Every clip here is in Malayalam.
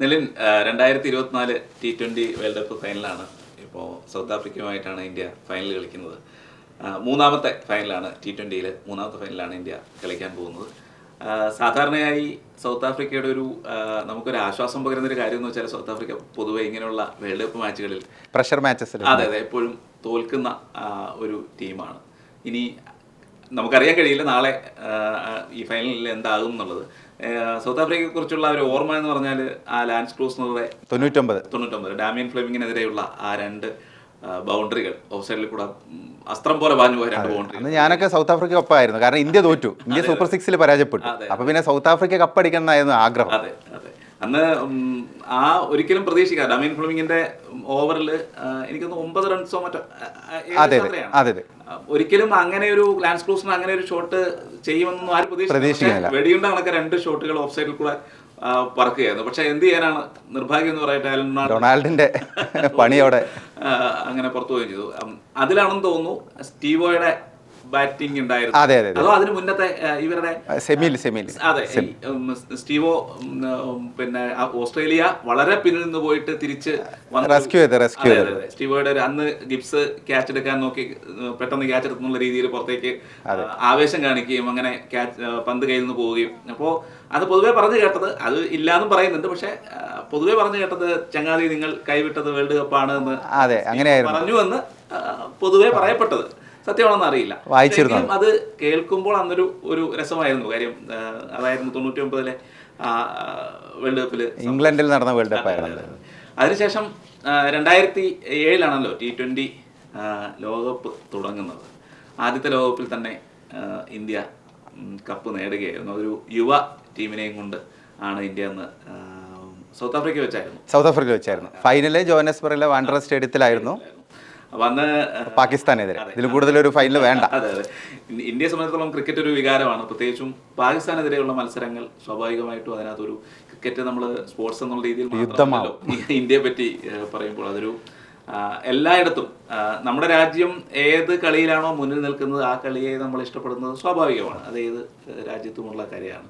നിലിൻ രണ്ടായിരത്തി ഇരുപത്തിനാല് ടി ട്വന്റി വേൾഡ് കപ്പ് ഫൈനലാണ് ഇപ്പോൾ സൗത്ത് ആഫ്രിക്കയുമായിട്ടാണ് ഇന്ത്യ ഫൈനൽ കളിക്കുന്നത്. മൂന്നാമത്തെ ഫൈനലാണ് ടി ട്വന്റിയിൽ മൂന്നാമത്തെ ഫൈനലാണ് ഇന്ത്യ കളിക്കാൻ പോകുന്നത്. സാധാരണയായി സൗത്ത് ആഫ്രിക്കയുടെ ഒരു നമുക്കൊരു ആശ്വാസം പകരുന്ന ഒരു കാര്യം എന്ന് വെച്ചാൽ സൗത്ത് ആഫ്രിക്ക പൊതുവെ ഇങ്ങനെയുള്ള വേൾഡ് കപ്പ് മാച്ചുകളിൽ പ്രഷർ മാച്ചസ് അതെ അതെ എപ്പോഴും തോൽക്കുന്ന ഒരു ടീമാണ് ഇനി നമുക്കറിയാൻ കഴിയില്ല നാളെ ഈ ഫൈനലിൽ എന്താകും എന്നുള്ളത്. സൗത്ത് ആഫ്രിക്കയെ കുറിച്ചുള്ള ഒരു ഓർമ്മ എന്ന് പറഞ്ഞാൽ ആ ലാൻസ് ക്രൂസ്നറുടെ തൊണ്ണൂറ്റൊമ്പത്. തൊണ്ണൂറ്റൊമ്പത്. ഡാമിയൻ ഫ്ലെമിങ്ങിനെതിരെയുള്ള ആ രണ്ട് ബൗണ്ടറികൾ. ഓഫ് സൈഡിൽ കൂടെ അസ്ത്രം പോലെ പാഞ്ഞു പോയ രണ്ട് ബൗണ്ടറി ഞാനൊക്കെ സൗത്ത് ആഫ്രിക്ക കപ്പായിരുന്നു. കാരണം ഇന്ത്യ തോറ്റു. ഇന്ത്യ സൂപ്പർ സിക്സിൽ പരാജയപ്പെട്ടു. അപ്പൊ പിന്നെ സൗത്ത് ആഫ്രിക്ക കപ്പ് എന്നായിരുന്നു ആഗ്രഹം. അതെ അതെ. അന്ന് ആ ഒരിക്കലും പ്രതീക്ഷിക്കാം. ഡാമിയൻ ഫ്ലെമിങ്ങിന്റെ ഓവറിൽ എനിക്കൊന്ന് ഒമ്പത് റൺസോ മറ്റോ അതെ അതെ. ഒരിക്കലും അങ്ങനെ ഒരു ലാൻസ് ക്രൂസിന് അങ്ങനെ ഒരു ഷോട്ട് ചെയ്യുമെന്നൊന്നും ആരും. പ്രതീക്ഷിക്കുന്നില്ല. വെടിയുണ്ട കണക്ക് രണ്ട് ഷോട്ടുകൾ ഓഫ് സൈഡിൽ കൂടെ പറക്കുകയായിരുന്നു. പക്ഷെ എന്ത് ചെയ്യാനാണ്? നിർഭാഗ്യം എന്ന് പറയട്ടെ ഡൊണാൾഡിന്റെ പണി അവിടെ. അങ്ങനെ പുറത്തു പോവുകയും ചെയ്തു അതിലാണെന്ന് തോന്നുന്നു സ്റ്റീവോയുടെ ബാറ്റിംഗ് ഉണ്ടായിരുന്നു. അതെ അതെ അതെ. അതോ അതിന് മുന്നത്തെ ഇവരുടെ സെമിയിൽ സെമിയിൽ അതെ സ്റ്റീവോ പിന്നെ ഓസ്ട്രേലിയ വളരെ പിന്നിൽ നിന്ന് പോയിട്ട് തിരിച്ച് റെസ്ക്യൂ ചെയ്ത് റെസ്ക്യൂ ചെയ്ത്. സ്റ്റീവോയുടെ ഒരു അന്ന് ഗിബ്സ് ക്യാച്ച് എടുക്കാൻ നോക്കി പെട്ടെന്ന് ക്യാച്ച് എടുക്കുന്നുള്ള രീതിയിൽ പുറത്തേക്ക് ആവേശം കാണിക്കുകയും അങ്ങനെ ക്യാച്ച് പന്ത് കയ്യിൽ നിന്ന് പോവുകയും. അപ്പോൾ അത് പൊതുവേ പറഞ്ഞു കേട്ടത് അത് ഇല്ലാന്നും പറയുന്നുണ്ട്. പക്ഷെ പൊതുവേ പറഞ്ഞു കേട്ടത് ചങ്ങാതി നിങ്ങൾ കൈവിട്ടത് വേൾഡ് കപ്പാണ് എന്ന് അതെ അങ്ങനെയായിരുന്നു. പറഞ്ഞു എന്ന് പൊതുവേ പറയപ്പെട്ടത്. സത്യമാണെന്ന് അറിയില്ല. വായിച്ചിരുന്നു. അത് കേൾക്കുമ്പോൾ അന്നൊരു ഒരു രസമായിരുന്നു. കാര്യം അതായിരുന്നു തൊണ്ണൂറ്റി ഒമ്പതിലെ വേൾഡ് കപ്പിൽ ഇംഗ്ലണ്ടിൽ നടന്ന വേൾഡ് കപ്പ് ആയിരുന്നു അതിനുശേഷം രണ്ടായിരത്തി ഏഴിലാണല്ലോ ടി ട്വന്റി ലോകകപ്പ് തുടങ്ങുന്നത്. ആദ്യത്തെ ലോകകപ്പിൽ തന്നെ ഇന്ത്യ കപ്പ് നേടുകയായിരുന്നു. ഒരു യുവ ടീമിനെയും കൊണ്ട് ആണ് ഇന്ത്യ അന്ന് സൗത്ത് ആഫ്രിക്ക വെച്ചായിരുന്നു. സൗത്ത് ആഫ്രിക്ക വെച്ചായിരുന്നു. ഫൈനൽ ജോഹനസ്ബർഗിലെ വാണ്ടർ സ്റ്റേഡിയത്തിലായിരുന്നു. അപ്പം അന്ന് പാകിസ്ഥാനെതിരെ ഇതിൽ കൂടുതൽ ഒരു ഫൈനൽ വേണ്ട. അതെ അതെ. ഇന്ത്യയെ സംബന്ധിച്ചിടത്തോളം ക്രിക്കറ്റ് ഒരു വികാരമാണ്. പ്രത്യേകിച്ചും പാകിസ്ഥാനെതിരെയുള്ള മത്സരങ്ങൾ സ്വാഭാവികമായിട്ടും അതിനകത്തൊരു ക്രിക്കറ്റ് നമ്മൾ സ്പോർട്സ് എന്നുള്ള രീതിയിൽ യുദ്ധമാണല്ലോ ഇന്ത്യയെ പറ്റി പറയുമ്പോൾ അതൊരു എല്ലായിടത്തും നമ്മുടെ രാജ്യം ഏത് കളിയിലാണോ മുന്നിൽ നിൽക്കുന്നത് ആ കളിയെ നമ്മൾ ഇഷ്ടപ്പെടുന്നത് സ്വാഭാവികമാണ്. അത് ഏത് രാജ്യത്തുമുള്ള കാര്യമാണ്.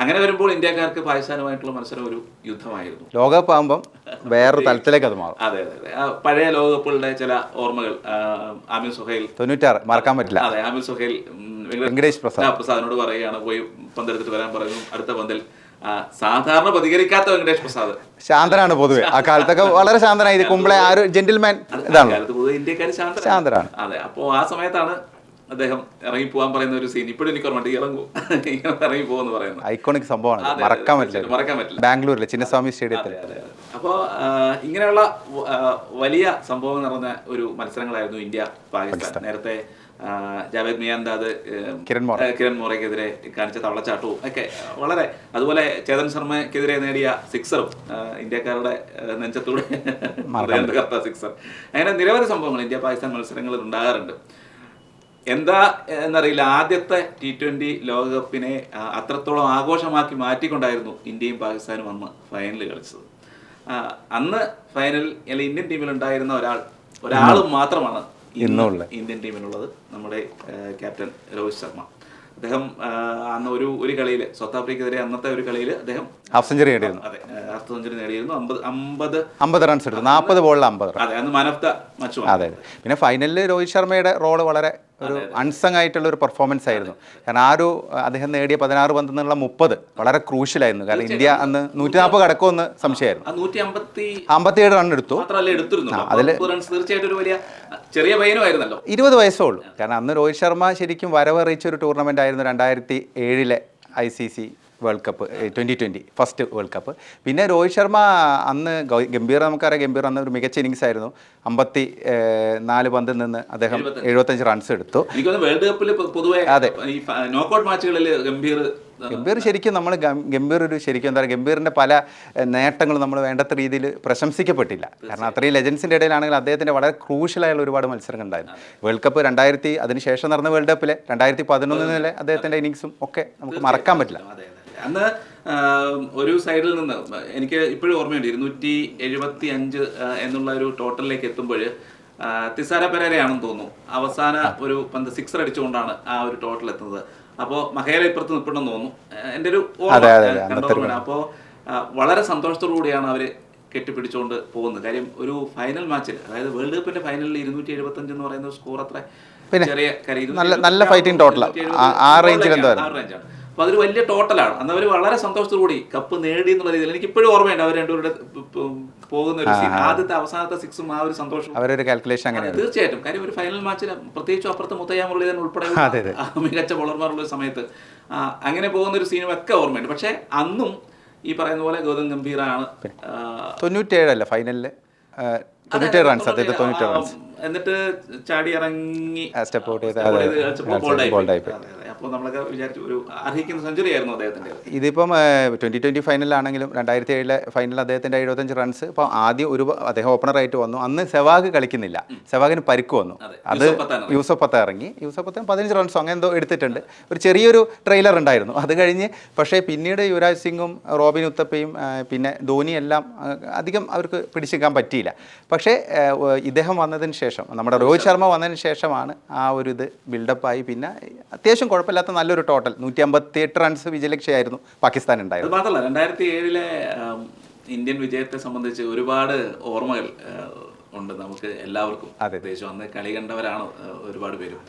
അങ്ങനെ വരുമ്പോൾ ഇന്ത്യക്കാർക്ക് പാകിസ്ഥാനുമായിട്ടുള്ള മത്സരം ഒരു യുദ്ധമായിരുന്നു. ലോകകപ്പ് ആകുമ്പോൾ വേറൊരു തലത്തിലേക്ക് അത് മാറും. അതെ അതെ പഴയ ലോകകപ്പുകളുടെ ചില ഓർമ്മകൾ ആമിർ സുഹൈൽ. തൊണ്ണൂറ്റാറ് മറക്കാൻ പറ്റില്ല. അതെ ആമിർ സുഹൈൽ വെങ്കടേഷ് പ്രസാദ്. പ്രസാദിനോട് പറയുകയാണ് പോയി പന്തെടുത്തിട്ട് വരാൻ പറയുന്നു. അടുത്ത പന്തിൽ സാധാരണ പ്രതികരിക്കാത്ത വെങ്കടേഷ് പ്രസാദ്. ശാന്തനാണ് പൊതുവെ. ആ കാലത്തൊക്കെ വളരെ ശാന്തനായി. കുമ്പളെ ആ ഒരു ജെന്റിൽമാൻ ഇതാണ്. ഇന്ത്യക്കാർ ശാന്തരാണ്. ശാന്തരാണ്. അതെ അപ്പോൾ ആ സമയത്താണ് അദ്ദേഹം ഇറങ്ങി പോകാൻ പറയുന്ന ഒരു സീൻ ഇപ്പോഴും എനിക്ക് ഓർമ്മ ഇറങ്ങൂ ഇങ്ങനെ ഇറങ്ങി പോകുന്നു പറയുന്നത് ഐക്കോണിക് സംഭവമാണ്. മറക്കാൻ പറ്റില്ല. മറക്കാൻ പറ്റില്ല. ബാംഗ്ലൂരിലെ ചിന്നസ്വാമി സ്റ്റേഡിയത്തിൽ. അതെ, അതെ. അപ്പോ ആ, ഇങ്ങനെയുള്ള വലിയ സംഭവം നിറഞ്ഞ ഒരു മത്സരങ്ങളായിരുന്നു ഇന്ത്യ പാകിസ്ഥാൻ. നേരത്തെ ജാവേദ് മിയാന്താദ് കിരൺ മോറ. കിരൺ മോറയ്ക്കെതിരെ കാണിച്ച തവളച്ചാട്ടവും ഒക്കെ വളരെ അതുപോലെ ചേതൻ ശർമ്മക്കെതിരെ നേടിയ സിക്സറും ഇന്ത്യക്കാരുടെ നെഞ്ചത്തൂടെ സിക്സർ. അങ്ങനെ നിരവധി സംഭവങ്ങൾ ഇന്ത്യ പാകിസ്ഥാൻ മത്സരങ്ങളിൽ ഉണ്ടാകാറുണ്ട്. എന്താ എന്നറിയില്ല. ആദ്യത്തെ ടി ട്വന്റി ലോകകപ്പിനെ അത്രത്തോളം ആഘോഷമാക്കി മാറ്റിക്കൊണ്ടായിരുന്നു ഇന്ത്യയും പാകിസ്ഥാനും അന്ന് ഫൈനൽ കളിച്ചത്. അന്ന് ഫൈനൽ അല്ലെങ്കിൽ ഇന്ത്യൻ ടീമിൽ ഉണ്ടായിരുന്ന ഒരാൾ ഒരാൾ മാത്രമാണ് ഇന്നുള്ള ഇന്ത്യൻ ടീമിനുള്ളത് നമ്മുടെ ക്യാപ്റ്റൻ രോഹിത് ശർമ്മ. അദ്ദേഹം അന്ന് ഒരു ഒരു കളിയിൽ സൗത്ത് ആഫ്രിക്കെതിരെ അന്നത്തെ ഒരു കളിയിൽ അദ്ദേഹം ഹാഫ് സെഞ്ചുറി നേടിയിരുന്നു. അതെ ഹാഫ് സെഞ്ചുറി നേടിയിരുന്നു. അമ്പത് അമ്പത് അമ്പത് റൺസ് എടുത്തു. നാൽപ്പത് ബോളിൽ അമ്പത് അതെ അന്ന് മാൻ ഓഫ് ദ മച്ചു അതെ പിന്നെ ഫൈനലിൽ രോഹിത് ശർമ്മയുടെ റോൾ വളരെ ഒരു അൺസങ് ആയിട്ടുള്ള ഒരു പെർഫോമൻസ് ആയിരുന്നു. കാരണം ആ ഒരു അദ്ദേഹം നേടിയ പതിനാറ് പന്തിൽ നിന്നുള്ള മുപ്പത് വളരെ ക്രൂഷ്യലായിരുന്നു കാരണം ഇന്ത്യ അന്ന് നൂറ്റി നാൽപ്പത് കടക്കുമെന്ന് സംശയമായിരുന്നു. അമ്പത്തിയേഴ് റൺ എടുത്തു. അതിൽ ചെറിയ പയ്യനുമായിരുന്നല്ലോ. ഇരുപത് വയസ്സേ ഉള്ളൂ. കാരണം അന്ന് രോഹിത് ശർമ്മ ശരിക്കും വരവറിയിച്ച ഒരു ടൂർണമെന്റ് ആയിരുന്നു രണ്ടായിരത്തി ഏഴിലെ I C C world cup twenty twenty first world cup പിന്നെ രോഹിത് ശർമ്മ അന്ന് ഗംഭീർ നമുക്കറിയാം ഗംഭീർ അന്ന് ഒരു മികച്ച ഇന്നിങ്സ് ആയിരുന്നു. അമ്പത്തി നാല് പന്തിൽ നിന്ന് അദ്ദേഹം എഴുപത്തഞ്ച്. റൺസ് എടുത്തു. വേൾഡ് കപ്പിൽ പൊതുവെ ഈ നോക്കൗട്ട് മാച്ചുകളിൽ ഗംഭീർ ഗംഭീർ ശരിക്കും നമ്മൾ ഗംഭീർ ഒരു ശരിക്കും എന്താ പറയുക ഗംഭീറിന്റെ പല നേട്ടങ്ങളും നമ്മൾ വേണ്ടത്ര രീതിയിൽ പ്രശംസിക്കപ്പെട്ടില്ല. കാരണം അത്രയും ലെജൻസിന്റെ ഇടയിലാണെങ്കിൽ അദ്ദേഹത്തിന്റെ വളരെ ക്രൂഷ്യലായുള്ള ഒരുപാട് മത്സരങ്ങൾ ഉണ്ടായിരുന്നു വേൾഡ് കപ്പ് രണ്ടായിരത്തി അതിനുശേഷം നടന്ന വേൾഡ് കപ്പിലെ രണ്ടായിരത്തി പതിനൊന്നിലെ അദ്ദേഹത്തിന്റെ ഇന്നിങ്സും ഒക്കെ നമുക്ക് മറക്കാൻ പറ്റില്ല. അതെ അതെ. അന്ന് ഒരു സൈഡിൽ നിന്ന് എനിക്ക് ഇപ്പോഴും ഓർമ്മയുണ്ട് ഇരുന്നൂറ്റി എഴുപത്തി അഞ്ച് എന്നുള്ള ഒരു ടോട്ടലിലേക്ക് എത്തുമ്പോൾ തിസാര പെരേരയാണെന്ന് തോന്നുന്നു. അവസാന ഒരു പന്ത് സിക്സർ അടിച്ചുകൊണ്ടാണ് ആ ഒരു ടോട്ടൽ എത്തുന്നത്. അപ്പോൾ മഹേല ഇപ്പുറത്ത് നിൽപ്പുണ്ടെന്ന് തോന്നുന്നു. എന്റെ ഒരു ഓർമ്മ അപ്പോൾ വളരെ സന്തോഷത്തോടു കൂടിയാണ് അവർ കെട്ടിപ്പിടിച്ചുകൊണ്ട് പോകുന്നത്. കാര്യം ഒരു ഫൈനൽ മാച്ചിൽ അതായത് വേൾഡ് കപ്പിന്റെ ഫൈനലിൽ ഇരുന്നൂറ്റി എഴുപത്തി അഞ്ച് എന്ന് പറയുന്ന സ്കോർ അത്ര ചെറിയ നല്ല- ഫൈറ്റിംഗ് ടോട്ടലാണ് ആ. റേഞ്ചിൽ എന്താ ആ range ആണ്. അപ്പൊ അതൊരു വലിയ ടോട്ടലാണ്. അന്ന് അവർ വളരെ സന്തോഷത്തോടുകൂടി കപ്പ് നേടി എന്നുള്ള രീതിയിൽ എനിക്ക് ഇപ്പോഴും ഓർമ്മയുണ്ട് അവർ രണ്ടുപേരുടെ പോകുന്ന ഒരു സീൻ ആദ്യത്തെ അവസാനത്തെ സിക്സും ആ ഒരു സന്തോഷം അവരൊരു കാൽക്കുലേഷൻ തീർച്ചയായിട്ടും. കാര്യം ഒരു ഫൈനൽ മാച്ചിൽ പ്രത്യേകിച്ചും അപ്പുറത്ത് മുത്തയ്യ മുരളീധരൻ ഉൾപ്പെടെ. മികച്ച ബോളർമാരുള്ള സമയത്ത് അങ്ങനെ പോകുന്ന ഒരു സീനും ഒക്കെ ഓർമ്മയുണ്ട്. പക്ഷേ അന്നും ഈ പറയുന്ന പോലെ ഗൗതം ഗംഭീറാണ് തൊണ്ണൂറ്റേഴല്ല ഫൈനലിൽ തൊണ്ണൂറ്റേഴ് റൺസ് അദ്ദേഹത്തെ തൊണ്ണൂറ്റേഴ് റൺസ് എന്നിട്ട് ചാടി ഇറങ്ങി സ്റ്റെപ്പ് ഔട്ട് ചെയ്ത്. അപ്പോൾ നമ്മളൊക്കെ വിചാരിച്ചു ഒരു അർഹിക്കുന്ന സെഞ്ചുറി ആയിരുന്നു അദ്ദേഹത്തിന്റെ ഇതിപ്പം ട്വന്റി ട്വന്റി ഫൈനലാണെങ്കിലും രണ്ടായിരത്തി ഏഴിലെ ഫൈനൽ അദ്ദേഹത്തിന്റെ എഴുപത്തഞ്ച് റൺസ് ഇപ്പം ആദ്യം ഒരു അദ്ദേഹം ഓപ്പണറായിട്ട് വന്നു. അന്ന് സെവാഗ് കളിക്കുന്നില്ല. സെവാഗിന് പരിക്ക് വന്നു. അത് യൂസഫ് പത്താൻ ഇറങ്ങി. യൂസഫ് പത്ത ഇറങ്ങി. യൂസഫ് പത്താൻ പതിനഞ്ച് റൺസോ അങ്ങനെ എന്തോ എടുത്തിട്ടുണ്ട്. ഒരു ചെറിയൊരു ട്രെയിലർ ഉണ്ടായിരുന്നു. അത് കഴിഞ്ഞ് പക്ഷേ പിന്നീട് യുവരാജ് സിംഗും റോബിൻ ഉത്തപ്പയും പിന്നെ ധോനിയെല്ലാം അധികം അവർക്ക് പിടിച്ചെടുക്കാൻ പറ്റിയില്ല. പക്ഷേ ഇദ്ദേഹം വന്നതിന് ശേഷം നമ്മുടെ രോഹിത് ശർമ്മ വന്നതിന് ശേഷമാണ് ആ ഒരു ഇത് ബിൽഡപ്പായി. പിന്നെ അത്യാവശ്യം കുഴപ്പമില്ലാത്ത നല്ലൊരു ടോട്ടൽ നൂറ്റി അമ്പത്തി എട്ട് റൺസ് വിജയലക്ഷ്യമായിരുന്നു പാകിസ്ഥാൻ ഉണ്ടായത്. മാത്രമല്ല രണ്ടായിരത്തി ഏഴിലെ ഇന്ത്യൻ വിജയത്തെ സംബന്ധിച്ച് ഒരുപാട് ഓർമ്മകൾ ഉണ്ട് നമുക്ക് എല്ലാവർക്കും. അതെ. ദേശം അന്ന് കളി കണ്ടവരാണ് ഒരുപാട് പേരും.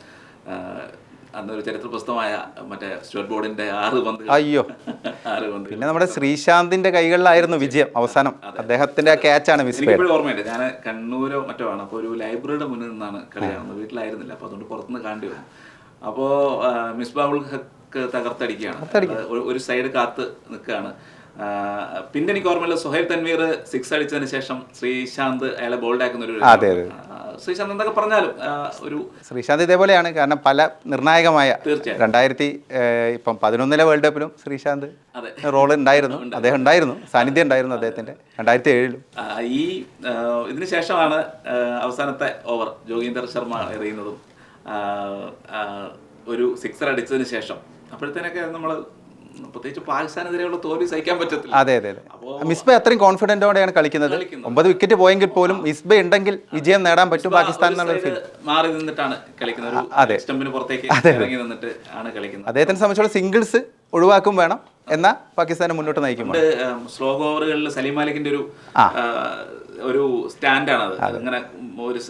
ആ, അന്ന് ചരിത്ര പുസ്തകമായ മറ്റേ സ്റ്റേറ്റ് ബോർഡിന്റെ ആറ് പന്ത് അയ്യോ. ആറ് പന്ത് പിന്നെ നമ്മുടെ ശ്രീശാന്തിന്റെ കൈകളിലായിരുന്നു വിജയം അവസാനം. അദ്ദേഹത്തിന്റെ ക്യാച്ചാണ് മിസ് എനിക്കിപ്പോഴും ഓർമ്മയുണ്ട്. ഞാൻ കണ്ണൂരോ മറ്റോ ആണ്. അപ്പോൾ ഒരു ലൈബ്രറിയുടെ മുന്നിൽ നിന്നാണ് കളി കാണുന്നത്. വീട്ടിലായിരുന്നില്ല. അപ്പോൾ അതുകൊണ്ട് പുറത്തുനിന്ന് കാണേണ്ടി വന്നു അപ്പോൾ മിസ്ബാബുൾ ഹക്ക് തകർത്തടിക്കുകയാണ്. ഒരു- സൈഡ് കാത്ത് നിൽക്കുകയാണ്. പിന്നെ എനിക്ക് ഓർമ്മയില്ല സുഹൈൽ തൻവീർ സിക്സ് അടിച്ചതിന് ശേഷം ശ്രീശാന്ത് അയാളെ ബോൾഡ് ആക്കുന്ന ഒരു അതെ, അതെ. ശ്രീശാന്ത് എന്തൊക്കെ പറഞ്ഞാലും ഒരു ശ്രീശാന്ത് ഇതേപോലെയാണ് കാരണം പല നിർണായകമായ തീർച്ചയായും. രണ്ടായിരത്തി ഇപ്പം പതിനൊന്നിലെ വേൾഡ് കപ്പിലും ശ്രീശാന്ത് അതെ. റോൾ ഉണ്ടായിരുന്നു അദ്ദേഹം ഉണ്ടായിരുന്നു സാന്നിധ്യം ഉണ്ടായിരുന്നു അദ്ദേഹത്തിന്റെ രണ്ടായിരത്തി ഏഴിലും ഈ ഇതിനു ശേഷമാണ് അവസാനത്തെ ഓവർ ജോഗീന്ദർ ശർമ്മ എറിയുന്നതും ഒരു സിക്സർ അടിച്ചതിന് ശേഷം അപ്പോഴത്തേനൊക്കെ നമ്മൾ പ്രത്യേകിച്ച് പാകിസ്ഥാനെതിരെയുള്ള തോൽവി സഹിക്കാൻ പറ്റത്തില്ല. അതെ അതെ മിസ്ബ അത്രയും കോൺഫിഡന്റോടെയാണ് കളിക്കുന്നത്. ഒമ്പത് വിക്കറ്റ് പോയെങ്കിൽ പോലും മിസ്ബ ഉണ്ടെങ്കിൽ വിജയം നേടാൻ പറ്റും പാകിസ്ഥാൻ മാറി നിന്നിട്ടാണ് കളിക്കുന്നത്. അതെ. സ്റ്റമ്പിന് പുറത്തേക്ക് ഇറങ്ങി നിന്നിട്ട് ആണ് കളിക്കുന്നത്. അദ്ദേഹത്തിനെ സംബന്ധിച്ചുള്ള സിംഗിൾസ് ഒഴിവാക്കും വേണം എന്നാ പാകിസ്ഥാനെ മുന്നോട്ട് നയിക്കും സ്ലോ ഓവറുകളിൽ സലീം മാലിക്കിന്റെ ഒരു ഒരു സ്റ്റാൻഡാണ് അത്. അങ്ങനെ ഒരു.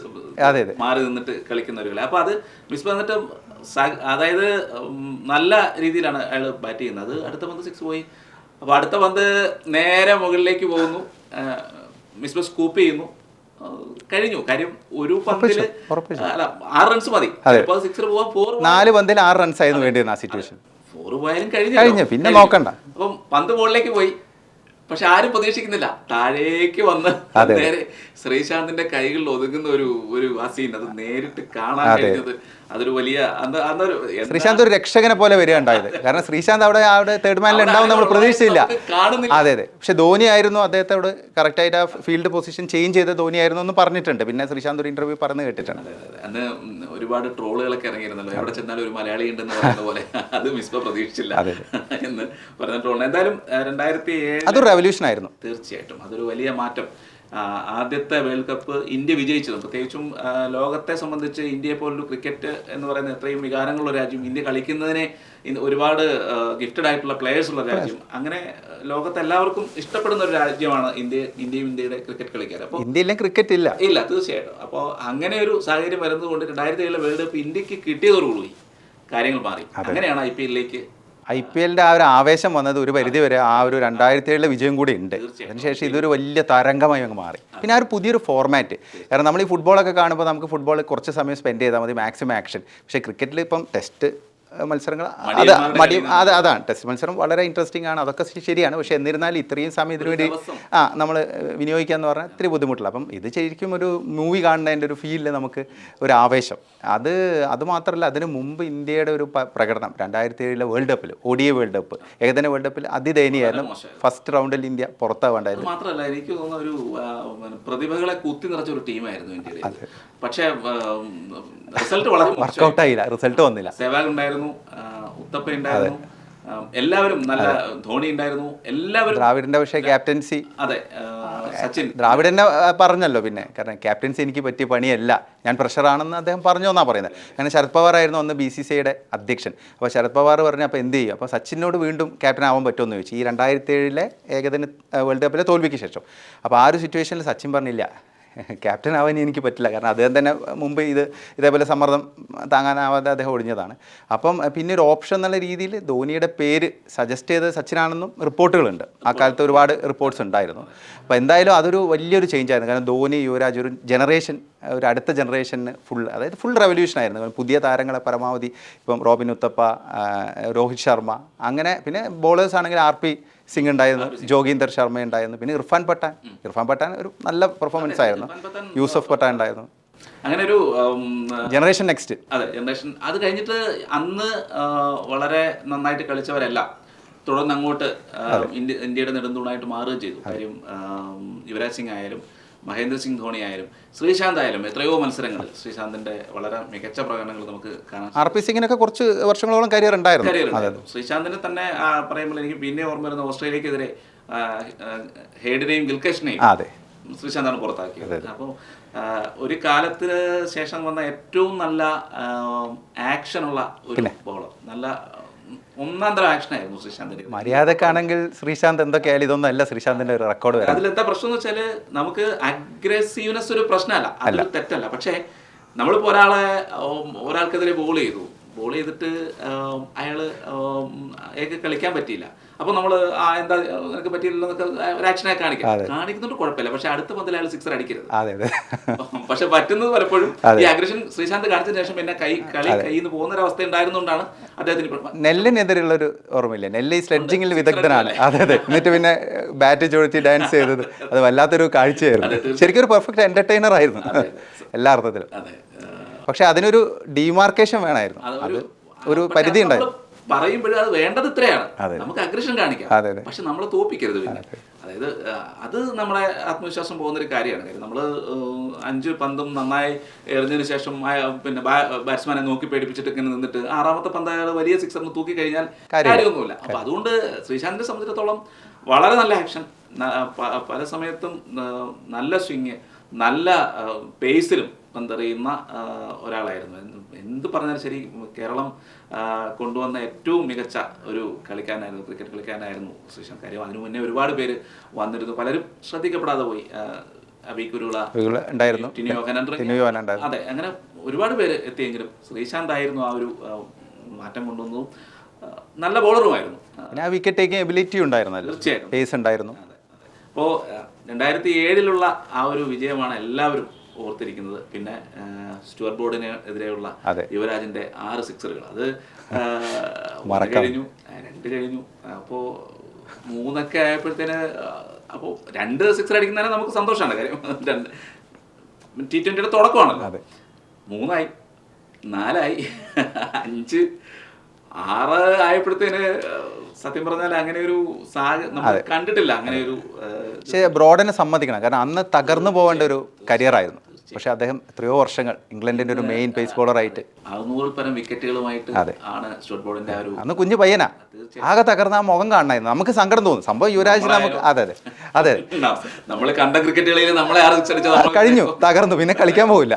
മാറി നിന്നിട്ട് കളിക്കുന്ന ഒരു കളി. അപ്പൊ അത് മിസ്ബ വന്നിട്ട് സ- അതായത് നല്ല രീതിയിലാണ് അയാൾ ബാറ്റ് ചെയ്യുന്നത്. അത് അടുത്ത പന്ത് സിക്സ് പോയി. അപ്പൊ അടുത്ത പന്ത് നേരെ മുകളിലേക്ക് പോകുന്നു. മിസ്ബ സ്കൂപ്പ് ചെയ്യുന്നു. കഴിഞ്ഞു. കാര്യം ഒരു പന്തിൽ അല്ല ആറ് റൺസ് മതി. സിക്സർ പോവാൻ ഫോർ നാല് പന്തിൽ ആറ് റൺസ് ആയിരുന്നു വേണ്ടിയിരുന്ന ആ സിറ്റുവേഷൻ ഫോർ പോയാലും കഴിഞ്ഞു കഴിഞ്ഞു, പിന്നെ നോക്കണ്ട. അപ്പം പന്ത് മുകളിലേക്ക് പോയി. പക്ഷെ ആരും പ്രതീക്ഷിക്കുന്നില്ല. താഴേക്ക് വന്ന് നേരെ ശ്രീശാന്തിന്റെ കൈകളിൽ ഒതുങ്ങുന്ന ഒരു ഒരു ആ സീൻ അത് നേരിട്ട് കാണാൻ കഴിഞ്ഞത് അതൊരു വലിയ ശ്രീശാന്ത് ഒരു രക്ഷകനെ പോലെ വരിക ഉണ്ടായത് കാരണം ശ്രീശാന്ത് അവിടെ അവിടെ തേർഡ് മാനിൽ ഉണ്ടാവും നമ്മൾ പ്രതീക്ഷിച്ചില്ല. അതെ അതെ. പക്ഷെ ധോനി ആയിരുന്നു അദ്ദേഹത്തോട് കറക്റ്റായിട്ട് ആ ഫീൽഡ് പൊസിഷൻ ചേഞ്ച് ചെയ്ത ധോനി ആയിരുന്നു എന്ന് പറഞ്ഞിട്ടുണ്ട്. പിന്നെ ശ്രീശാന്ത് ഒരു ഇന്റർവ്യൂ പറഞ്ഞു കേട്ടിട്ടുണ്ട്. അന്ന് ഒരുപാട് ട്രോളുകളൊക്കെ ഇറങ്ങിയിരുന്നല്ലോ. എവിടെ ചെന്നാൽ ഒരു മലയാളി ഉണ്ടെന്ന് പറയുന്ന പോലെ. അത് മിസ്ബ പ്രതീക്ഷിച്ചില്ല എന്ന് പറഞ്ഞ ട്രോളിന് എന്തായാലും രണ്ടായിരത്തി അതൊരു റെവല്യൂഷൻ ആയിരുന്നു. തീർച്ചയായിട്ടും. അതൊരു വലിയ മാറ്റം. ആദ്യത്തെ വേൾഡ് കപ്പ് ഇന്ത്യ വിജയിച്ചത് പ്രത്യേകിച്ചും ലോകത്തെ സംബന്ധിച്ച് ഇന്ത്യയെ പോലൊരു ക്രിക്കറ്റ് എന്ന് പറയുന്ന എത്രയും വികാരങ്ങളുള്ള രാജ്യം ഇന്ത്യ കളിക്കുന്നതിനെ ഒരുപാട് ഗിഫ്റ്റഡ് ആയിട്ടുള്ള പ്ലേയേഴ്സ് ഉള്ള രാജ്യം അങ്ങനെ ലോകത്തെ എല്ലാവർക്കും ഇഷ്ടപ്പെടുന്ന ഒരു രാജ്യമാണ് ഇന്ത്യ ഇന്ത്യയും ഇന്ത്യയുടെ ക്രിക്കറ്റ് കളിക്കാർ. അപ്പോൾ ഇന്ത്യയിലെ ക്രിക്കറ്റ് ഇല്ല. ഇല്ല തീർച്ചയായിട്ടും. അപ്പോൾ അങ്ങനെ ഒരു സാഹചര്യം വരുന്നതുകൊണ്ട് രണ്ടായിരത്തി ഏഴിലെ വേൾഡ് കപ്പ് ഇന്ത്യയ്ക്ക് കിട്ടിയതോടുകൂടി കാര്യങ്ങൾ മാറി. അങ്ങനെയാണ് ഐ പി എല്ലിലേക്ക് ഐ പി എല്ലിന്റെ ആ ഒരു ആവേശം വന്നത് ഒരു പരിധി വരെ ആ ഒരു രണ്ടായിരത്തി ഏഴിലെ വിജയം കൂടി ഉണ്ട്. അതിനുശേഷം ഇതൊരു വലിയ തരംഗമായി അങ്ങ് മാറി. പിന്നെ ആ ഒരു പുതിയൊരു ഫോർമാറ്റ് കാരണം നമ്മൾ ഈ ഫുട്ബോളൊക്കെ കാണുമ്പോൾ നമുക്ക് ഫുട്ബോൾ കുറച്ച് സമയം സ്പെൻഡ് ചെയ്താൽ മതി മാക്സിമം ആക്ഷൻ പക്ഷേ ക്രിക്കറ്റിൽ ഇപ്പം ടെസ്റ്റ് മത്സരങ്ങൾ. അത് മടി അത് അതാണ്. ടെസ്റ്റ് മത്സരം വളരെ ഇൻട്രസ്റ്റിംഗ് ആണ്. അതൊക്കെ ശരിയാണ്. പക്ഷേ എന്നിരുന്നാലും ഇത്രയും സമയം ഇതിനു വേണ്ടി ആ നമ്മൾ വിനിയോഗിക്കുക എന്ന് പറഞ്ഞാൽ ഇത്തിരി ബുദ്ധിമുട്ടില്ല. അപ്പം ഇത് ശരിക്കും ഒരു മൂവി കാണുന്നതിന്റെ ഒരു ഫീലിൽ നമുക്ക് ഒരു ആവേശം. അത് അതുമാത്രമല്ല അതിന് മുമ്പ് ഇന്ത്യയുടെ ഒരു പ്രകടനം. രണ്ടായിരത്തി ഏഴിലെ വേൾഡ് കപ്പിൽ ഒഡിയ വേൾഡ് കപ്പ് ഏകദിന വേൾഡ് കപ്പിൽ അതിദയനീയായിരുന്നു. ഫസ്റ്റ് റൗണ്ടിൽ ഇന്ത്യ പുറത്താവേണ്ടായിരുന്നു. മാത്രമല്ല എനിക്ക് തോന്നുന്ന ഒരു പ്രതിഭകളെ കുത്തി നിറച്ച ഒരു ടീമായിരുന്നു ഇന്ത്യയുടെ പക്ഷേ റിസൾട്ട് വളരെ മോശം. വർക്കൗട്ട് ആയില്ല. റിസൾട്ട് വന്നില്ല. സെവാഗ് ഉണ്ടായിരുന്നു ഉത്തപ്പ ഉണ്ടായിരുന്നു എല്ലാവരും നല്ല ധോണി ഉണ്ടായിരുന്നു എല്ലാവരും ദ്രാവിഡിന്റെ പക്ഷേ ക്യാപ്റ്റൻസി അതെ സച്ചിൻ. ദ്രാവിഡ് തന്നെ പറഞ്ഞല്ലോ പിന്നെ. കാരണം ക്യാപ്റ്റൻസി എനിക്ക് പറ്റിയ പണിയല്ല. ഞാൻ പ്രഷറാണെന്ന് അദ്ദേഹം പറഞ്ഞു എന്നാണ് പറയുന്നത്. കാരണം ശരത് പവാർ ആയിരുന്നു അന്ന് ബി സി സി ഐയുടെ അധ്യക്ഷൻ. അപ്പോൾ ശരത് പവാർ പറഞ്ഞു അപ്പോൾ എന്ത് ചെയ്യും? അപ്പോൾ സച്ചിനോട് വീണ്ടും ക്യാപ്റ്റൻ ആവാൻ പറ്റുമെന്ന് ചോദിച്ചു. ഈ രണ്ടായിരത്തി ഏഴിലെ ഏകദിന വേൾഡ് കപ്പിലെ തോൽവിക്ക് ശേഷം. അപ്പോൾ ആ ഒരു സിറ്റുവേഷനിൽ സച്ചിൻ പറഞ്ഞില്ല. ക്യാപ്റ്റൻ ആവാൻ എനിക്ക് പറ്റില്ല. കാരണം അദ്ദേഹം തന്നെ മുമ്പ് ഇത് ഇതേപോലെ സമ്മർദ്ദം താങ്ങാനാവാതെ അദ്ദേഹം ഒഴിഞ്ഞതാണ് അപ്പം പിന്നെ ഒരു ഓപ്ഷൻ എന്നുള്ള രീതിയിൽ ധോണിയുടെ പേര് സജസ്റ്റ് ചെയ്ത് സച്ചിനാണെന്നും റിപ്പോർട്ടുകളുണ്ട്. ആ കാലത്ത് ഒരുപാട് റിപ്പോർട്ട്സ് ഉണ്ടായിരുന്നു. അപ്പോൾ എന്തായാലും അതൊരു വലിയൊരു ചേഞ്ച് ആയിരുന്നു. കാരണം ധോണി യുവരാജ് ഒരു ജനറേഷൻ ഒരു അടുത്ത ജനറേഷന് ഫുൾ അതായത് ഫുൾ റെവല്യൂഷൻ ആയിരുന്നു. പുതിയ താരങ്ങളെ പരമാവധി ഇപ്പം റോബിൻ ഉത്തപ്പ രോഹിത് ശർമ്മ അങ്ങനെ പിന്നെ ബോളേഴ്സ് ആണെങ്കിൽ ആർ പി സിംഗ് ഉണ്ടായിരുന്നു ജോഗീന്ദർ ശർമ്മ ഉണ്ടായിരുന്നു. പിന്നെ ഇർഫാൻ പട്ടാൻ. ഇർഫാൻ പട്ടാൻ ഒരു നല്ല പെർഫോമൻസ് ആയിരുന്നു. യൂസഫ് പട്ടാൻ ഉണ്ടായിരുന്നു. അങ്ങനെ ഒരു ജനറേഷൻ നെക്സ്റ്റ് അതെ ജനറേഷൻ അത് കഴിഞ്ഞിട്ട് അന്ന് വളരെ നന്നായിട്ട് കളിച്ചവരല്ല. തുടർന്ന് അങ്ങോട്ട് ഇന്ത്യ ഇന്ത്യയുടെ നെടുന്തൂണായിട്ട് മാറുകയും ചെയ്തു. കാര്യം യുവരാജ് സിംഗ് ആയാലും മഹേന്ദ്ര സിംഗ് ധോണി ആയാലും ശ്രീശാന്ത് ആയാലും എത്രയോ മത്സരങ്ങൾ ശ്രീശാന്തിന്റെ വളരെ മികച്ച പ്രകടനങ്ങൾ നമുക്ക് കാണാം ആർ പി സിംഗിനൊക്കെ കുറച്ച് വർഷങ്ങളോളം കരിയർ ഉണ്ടായിരുന്നു. കരിയർ. ശ്രീശാന്തിനെ തന്നെ പറയുമ്പോൾ എനിക്ക് പിന്നെ ഓർമ്മ വരുന്ന ഓസ്ട്രേലിയക്കെതിരെ ഹേഡിനെയും ഗിൽക്കഷിനെയും ശ്രീശാന്താണ് പുറത്താക്കിയത്. അപ്പോൾ ഒരു കാലത്തിന് ശേഷം വന്ന ഏറ്റവും നല്ല ആക്ഷനുള്ള ഒരു ബോളർ നല്ല ഉം, ഒന്നാം തരം ആക്ഷൻ ആയിരുന്നു ശ്രീശാന്തിന്റെ മര്യാദക്കാണെങ്കിൽ ശ്രീശാന്ത് എന്തൊക്കെയായാലും ഇതൊന്നും അല്ല ശ്രീശാന്തിന്റെ ഒരു റെക്കോർഡ് വരാം അതിലെന്താ പ്രശ്നം എന്ന് വെച്ചാൽ നമുക്ക് അഗ്രസീവ്നെസ് ഒരു പ്രശ്നമല്ല. അല്ല. തെറ്റല്ല. പക്ഷേ നമ്മളിപ്പോ ഒരാളെ ഒരാൾക്കെതിരെ ബോൾ ചെയ്തു. ബോൾ ചെയ്തിട്ട് അയാൾ അയാൾ അയാൾക്ക് കളിക്കാൻ പറ്റിയില്ല. അപ്പൊ നമ്മൾ ആ എന്താ നിനക്ക് പറ്റിയില്ലെന്നൊക്കെ ഒരു ആക്ഷനെ കാണിക്കാം. കാണിക്കുന്നുണ്ട് കുഴപ്പമില്ല. പക്ഷെ അടുത്ത പന്തിൽ അയാൾ സിക്സർ അടിക്കരുത്. പക്ഷെ പറ്റുന്നത് പലപ്പോഴും ഈ അഗ്രഷൻ ശ്രീശാന്ത് കാണിച്ചതിന് ശേഷം പിന്നെ കൈ കളി കയ്യിൽ നിന്ന് പോകുന്ന ഒരു അവസ്ഥ ഉണ്ടായിരുന്നുകൊണ്ടാണ് അദ്ദേഹത്തിന് നെല്ലിനെതിരെയുള്ള ഒരു ഓർമ്മയില്ലേ? നെല്ല് ഈ സ്ലെഡ്ജിങ്ങിൽ വിദഗ്ധനാണ്. അതെ അതെ. എന്നിട്ട് പിന്നെ ബാറ്റ് ചോദിച്ച് ഡാൻസ് ചെയ്തത്. അത് വല്ലാത്തൊരു കാഴ്ചയായിരുന്നു. ശരിക്കും ഒരു പെർഫെക്റ്റ് എന്റർടൈനർ ആയിരുന്നു. എല്ലാ അർത്ഥത്തിലും. പക്ഷെ അതിനൊരു ഡിമാർക്കേഷൻ വേണമായിരുന്നു. അത് ഒരു പരിധി ഉണ്ടായിരുന്നു. പറയുമ്പോഴും അത് വേണ്ടത് ഇത്രയാണ്. നമുക്ക് അഗ്രഷൻ കാണിക്കാം. പക്ഷെ നമ്മളെ തോപ്പിക്കരുത് പിന്നെ. അതായത് അത് നമ്മളെ ആത്മവിശ്വാസം പോകുന്ന ഒരു കാര്യമാണ്. കാര്യം നമ്മൾ അഞ്ച് പന്തും നന്നായി എറിഞ്ഞതിന് ശേഷം പിന്നെ ബാറ്റ്സ്മാനെ നോക്കി പേടിപ്പിച്ചിട്ട് ഇങ്ങനെ നിന്നിട്ട് ആറാമത്തെ പന്ത് അയാൾ വലിയ സിക്സറിന് തൂക്കി കഴിഞ്ഞാൽ കാര്യമൊന്നുമില്ല. അപ്പൊ അതുകൊണ്ട് ശ്രീശാന്തിനെ സംബന്ധിച്ചിടത്തോളം വളരെ നല്ല ആക്ഷൻ പല സമയത്തും നല്ല സ്വിങ് നല്ല പേസിലും പന്തെറിയുന്ന ഒരാളായിരുന്നു. എന്ത് പറഞ്ഞാലും ശരി കേരളം കൊണ്ടുവന്ന ഏറ്റവും മികച്ച ഒരു കളിക്കാനായിരുന്നു ക്രിക്കറ്റ് കളിക്കാനായിരുന്നു ശ്രീശാന്ത് കാര്യം. അതിനു മുന്നേ ഒരുപാട് പേര് വന്നിരുന്നു. പലരും ശ്രദ്ധിക്കപ്പെടാതെ പോയി. ഉണ്ടായിരുന്നു. അതെ അങ്ങനെ ഒരുപാട് പേര് എത്തിയെങ്കിലും ശ്രീശാന്ത് ആയിരുന്നു ആ ഒരു മാറ്റം കൊണ്ടുവന്നതും നല്ല ബോളറുമായിരുന്നു. ആ, പിന്നെ ആ വിക്കറ്റ് ടേക്കിംഗ് എബിലിറ്റി ഉണ്ടായിരുന്നല്ലോ. തീർച്ചയായിട്ടും. പേസ് ഉണ്ടായിരുന്നു. അപ്പോൾ രണ്ടായിരത്തി ഏഴിലുള്ള ആ ഒരു വിജയമാണ് എല്ലാവരും ഓർത്തിരിക്കുന്നത്. പിന്നെ സ്റ്റുവർ ബോർഡിന് എതിരെയുള്ള യുവരാജിന്റെ ആറ് സിക്സറുകൾ. അത്. കഴിഞ്ഞു രണ്ട് കഴിഞ്ഞു. അപ്പോ മൂന്നൊക്കെ ആയപ്പോഴത്തേന് അപ്പോൾ അപ്പോ രണ്ട് സിക്സർ അടിക്കുന്നതിന് നമുക്ക് സന്തോഷമാണ്. കാര്യം രണ്ട് ടി ട്വന്റിയുടെ തുടക്കമാണല്ലോ. മൂന്നായി നാലായി അഞ്ച് ആറ് ആയപ്പോഴത്തേന് സത്യം പറഞ്ഞാൽ അങ്ങനെ ഒരു കണ്ടിട്ടില്ല. അങ്ങനെ ഒരു പക്ഷേ ബ്രോഡനെ സമ്മതിക്കണം. കാരണം അന്ന് തകർന്നു പോകേണ്ട ഒരു കരിയറായിരുന്നു. പക്ഷെ അദ്ദേഹം എത്രയോ വർഷങ്ങൾ ഇംഗ്ലണ്ടിന്റെ ഒരു മെയിൻ പേസ് ബോളറായിട്ട് അറുന്നൂറിൽ പരം വിക്കറ്റുകളുമായിട്ട് ആണ് സ്റ്റോട്ട് ഒരു അന്ന് കുഞ്ഞു പയ്യനാ. ആകെ തകർന്ന ആ മുഖം കാണണമായിരുന്നു. നമുക്ക് സങ്കടം തോന്നും. സംഭവം യുവരാജ് നമുക്ക് അതെ അതെ അതെ. നമ്മൾ കണ്ട ക്രിക്കറ്റ് കളിയിൽ നമ്മളെ കഴിഞ്ഞു. തകർന്നു. പിന്നെ കളിക്കാൻ പോകില്ല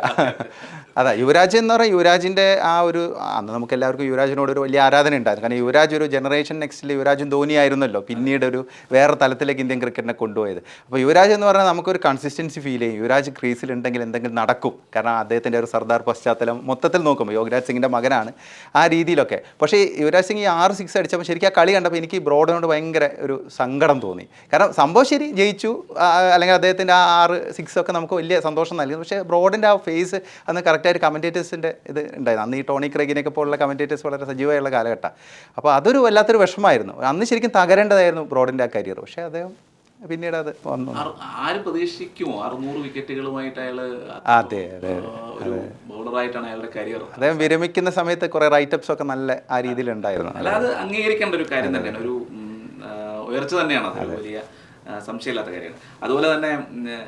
അതാ യുവരാജ് എന്ന് പറഞ്ഞാൽ യുവരാജിന്റെ ആ ഒരു അന്ന് നമുക്ക് എല്ലാവർക്കും യുവരാജിനോട് ഒരു വലിയ ആരാധന ഉണ്ടായിരുന്നു. കാരണം യുവരാജ് ഒരു ജനറേഷൻ നെക്സ്റ്റിൽ യുവരാജും ധോനി ആയിരുന്നല്ലോ പിന്നീട് ഒരു വേറെ തലത്തിലേക്ക് ഇന്ത്യൻ ക്രിക്കറ്റിനെ കൊണ്ടുപോയത്. അപ്പോൾ യുവരാജ് എന്ന് പറഞ്ഞാൽ നമുക്കൊരു കൺസിസ്റ്റൻസി ഫീൽ ചെയ്യും. യുവരാജ് ക്രീസിൽ ഉണ്ടെങ്കിൽ എന്തെങ്കിലും നടക്കും. കാരണം അദ്ദേഹത്തിന്റെ ഒരു സർദാർ പശ്ചാത്തലം മൊത്തത്തിൽ നോക്കുമ്പോൾ യോഗരാജ് സിംഗിന്റെ മകനാണ് ആ രീതിയിലൊക്കെ. പക്ഷേ യുവരാജ് സിംഗ് ഈ ആറ് സിക്സ് അടിച്ചപ്പോൾ ശരിക്കും ആ കളി കണ്ടപ്പോൾ എനിക്ക് ബ്രോഡിനോട് ഭയങ്കര ഒരു സങ്കടം തോന്നി. കാരണം സംഭവം ശരി ജയിച്ചു. അല്ലെങ്കിൽ അദ്ദേഹത്തിന്റെ ആ ആറ് സിക്സ് ഒക്കെ നമുക്ക് വലിയ സന്തോഷം നൽകി. പക്ഷേ ബ്രോഡിന്റെ ആ ഫേസ് അന്ന് കറക്റ്റായിട്ട് കമന്റേറ്റേഴ്സിന്റെ ഇത് ഉണ്ടായിരുന്നു. അന്ന് ഈ ടോണി ക്രെഗിനൊക്കെ പോലുള്ള കമന്റേറ്റേഴ്സ് വളരെ സജീവമായുള്ള കാലഘട്ടം. അപ്പോൾ അതൊരു വല്ലാത്തൊരു വിഷമമായിരുന്നു. അന്ന് ശരിക്കും തകരേണ്ടതായിരുന്നു ബ്രോഡിന്റെ ആ കരിയർ പക്ഷേ അദ്ദേഹം പിന്നീട് അത് വന്നു. ആരും പ്രതീക്ഷിക്കുമോ അറുന്നൂറ് വിക്കറ്റുകളുമായിട്ട് അയാൾ അതെ അതെ ബൗളറായിട്ടാണ് അയാളുടെ കരിയർ അദ്ദേഹം വിരമിക്കുന്ന സമയത്ത് കുറെ റൈറ്റപ്സ് ഒക്കെ നല്ല ആ രീതിയിൽ ഉണ്ടായിരുന്നു അല്ലാതെ അംഗീകരിക്കേണ്ട ഒരു കാര്യം തന്നെയാണ്. ഒരു ഉയർച്ച തന്നെയാണ്. വലിയ സംശയമില്ലാത്ത കാര്യമാണ്. അതുപോലെ തന്നെ